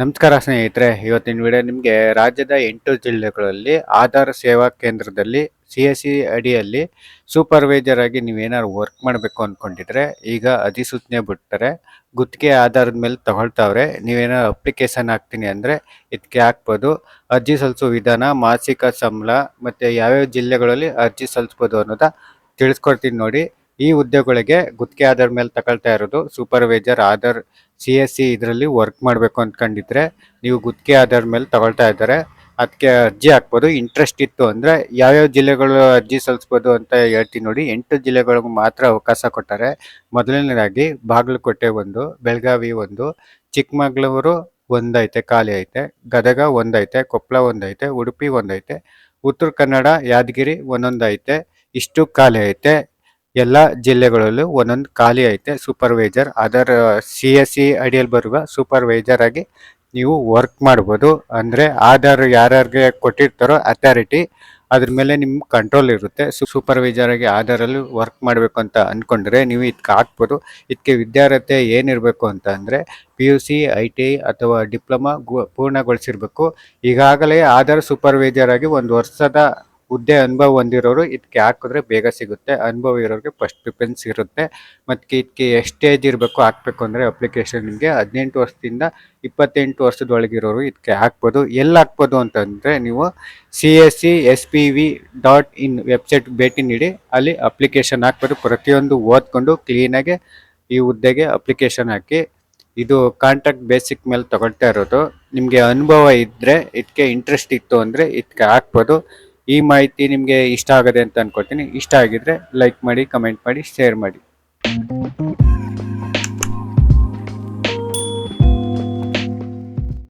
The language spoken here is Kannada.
ನಮಸ್ಕಾರ ಸ್ನೇಹಿತರೆ, ಇವತ್ತಿನ ವಿಡಿಯೋ ನಿಮಗೆ ರಾಜ್ಯದ ಎಂಟು ಜಿಲ್ಲೆಗಳಲ್ಲಿ ಆಧಾರ್ ಸೇವಾ ಕೇಂದ್ರದಲ್ಲಿ ಸಿ ಎಸ್ ಸಿ ಅಡಿಯಲ್ಲಿ ಸೂಪರ್ವೈಸರ್ ಆಗಿ ನೀವೇನಾದ್ರು ವರ್ಕ್ ಮಾಡಬೇಕು ಅಂದ್ಕೊಂಡಿದ್ರೆ ಈಗ ಅಧಿಸೂಚನೆ ಬಿಡ್ತಾರೆ. ಗುತ್ತಿಗೆ ಆಧಾರದ ಮೇಲೆ ತಗೊಳ್ತಾವ್ರೆ. ನೀವೇನಾದ್ರು ಅಪ್ಲಿಕೇಶನ್ ಹಾಕ್ತೀನಿ ಅಂದರೆ ಇದಕ್ಕೆ ಹಾಕ್ಬೋದು. ಅರ್ಜಿ ಸಲ್ಲಿಸೋ ವಿಧಾನ, ಮಾಸಿಕ ಸಂಬಳ ಮತ್ತು ಯಾವ್ಯಾವ ಜಿಲ್ಲೆಗಳಲ್ಲಿ ಅರ್ಜಿ ಸಲ್ಲಿಸ್ಬೋದು ಅನ್ನೋದ ತಿಳಿಸ್ಕೊಡ್ತೀನಿ ನೋಡಿ. ಈ ಹುದ್ದೆಗಳಿಗೆ ಗುತ್ತಿಗೆ ಆಧಾರ ಮೇಲೆ ತಗೊಳ್ತಾ ಇರೋದು supervisor Aadhaar C S C ಇದರಲ್ಲಿ ವರ್ಕ್ ಮಾಡಬೇಕು ಅಂದ್ಕೊಂಡಿದ್ರೆ ನೀವು ಗುತ್ತಿಗೆ ಆಧಾರ ಮೇಲೆ ತಗೊಳ್ತಾ ಇದ್ದಾರೆ. ಅದಕ್ಕೆ ಅರ್ಜಿ ಹಾಕ್ಬೋದು. ಇಂಟ್ರೆಸ್ಟ್ ಇತ್ತು ಅಂದರೆ ಯಾವ್ಯಾವ ಜಿಲ್ಲೆಗಳು ಅರ್ಜಿ ಸಲ್ಲಿಸ್ಬೋದು ಅಂತ ಹೇಳ್ತೀನಿ ನೋಡಿ. ಎಂಟು ಜಿಲ್ಲೆಗಳಿಗೂ ಮಾತ್ರ ಅವಕಾಶ ಕೊಟ್ಟಾರೆ ಮೊದಲನೇದಾಗಿ ಬಾಗಲಕೋಟೆ ಒಂದು, ಬೆಳಗಾವಿ ಒಂದು, ಚಿಕ್ಕಮಗಳೂರು ಒಂದೈತೆ, ಖಾಲಿ ಐತೆ, ಗದಗ ಒಂದೈತೆ ಕೊಪ್ಪಳ ಒಂದೈತೆ, ಉಡುಪಿ ಒಂದೈತೆ, ಉತ್ತರ ಕನ್ನಡ, ಯಾದಗಿರಿ ಒಂದೊಂದು ಐತೆ ಇಷ್ಟು ಖಾಲಿ ಐತೆ. ಎಲ್ಲ ಜಿಲ್ಲೆಗಳಲ್ಲೂ ಒಂದೊಂದು ಖಾಲಿ ಐತೆ ಸೂಪರ್ವೈಸರ್ ಅದರ ಸಿ ಎಸ್ ಸಿ ಅಡಿಯಲ್ಲಿ ಬರುವ ಸೂಪರ್ವೈಸರ್ ಆಗಿ ನೀವು ವರ್ಕ್ ಮಾಡ್ಬೋದು. ಅಂದರೆ ಆಧಾರ್ ಯಾರ್ಯಾರಿಗೆ ಕೊಟ್ಟಿರ್ತಾರೋ ಅಥಾರಿಟಿ ಅದ್ರ ಮೇಲೆ ನಿಮ್ಮ ಕಂಟ್ರೋಲ್ ಇರುತ್ತೆ. ಸೂಪರ್ವೈಸರ್ ಆಗಿ ಆಧಾರಲ್ಲಿ ವರ್ಕ್ ಮಾಡಬೇಕು ಅಂತ ಅಂದ್ಕೊಂಡ್ರೆ ನೀವು ಇದಕ್ಕೆ ಹಾಕ್ಬೋದು. ಇದಕ್ಕೆ ವಿದ್ಯಾರ್ಹತೆ ಏನಿರಬೇಕು ಅಂತ ಅಂದರೆ P U C I T I ಅಥವಾ ಡಿಪ್ಲೊಮಾ ಗು ಪೂರ್ಣಗೊಳಿಸಿರ್ಬೇಕು. ಈಗಾಗಲೇ ಆಧಾರ್ ಸೂಪರ್ವೈಸರ್ ಆಗಿ ಒಂದು ವರ್ಷದ ಹುದ್ದೆ ಅನುಭವ ಹೊಂದಿರೋರು ಇದಕ್ಕೆ ಹಾಕಿದ್ರೆ ಬೇಗ ಸಿಗುತ್ತೆ. ಅನುಭವ ಇರೋರಿಗೆ ಫಸ್ಟ್ ಪ್ರಿಫರೆನ್ಸ್ ಇರುತ್ತೆ. ಮತ್ತು ಇದಕ್ಕೆ ಎಷ್ಟು ಇರಬೇಕು ಹಾಕಬೇಕು ಅಂದರೆ ಅಪ್ಲಿಕೇಶನ್ ನಿಮಗೆ ಹದಿನೆಂಟು ವರ್ಷದಿಂದ ಇಪ್ಪತ್ತೆಂಟು ವರ್ಷದೊಳಗಿರೋರು ಇದಕ್ಕೆ ಹಾಕ್ಬೋದು. ಎಲ್ಲಿ ಹಾಕ್ಬೋದು ಅಂತಂದರೆ ನೀವು C S C S P V dot in website ಭೇಟಿ ನೀಡಿ. ಅಲ್ಲಿ ಅಪ್ಲಿಕೇಶನ್ ಹಾಕ್ಬೋದು. ಪ್ರತಿಯೊಂದು ಓದ್ಕೊಂಡು ಕ್ಲೀನಾಗಿ ಈ ಹುದ್ದೆಗೆ ಅಪ್ಲಿಕೇಶನ್ ಹಾಕಿ ಇದು ಕಾಂಟ್ರಾಕ್ಟ್ ಬೇಸಿಕ್ ಮೇಲೆ ತಗೊಳ್ತಾ ಇರೋದು. ನಿಮಗೆ ಅನುಭವ ಇದ್ದರೆ ಇದಕ್ಕೆ ಇಂಟ್ರೆಸ್ಟ್ ಇತ್ತು ಅಂದರೆ ಇದಕ್ಕೆ ಹಾಕ್ಬೋದು. ಈ ಮಾಹಿತಿ ನಿಮಗೆ ಇಷ್ಟ ಆಗದೆ ಅಂತ ಅನ್ಕೊಳ್ತೀನಿ ಇಷ್ಟ ಆಗಿದ್ರೆ ಲೈಕ್ ಮಾಡಿ ಕಮೆಂಟ್ ಮಾಡಿ ಶೇರ್ ಮಾಡಿ.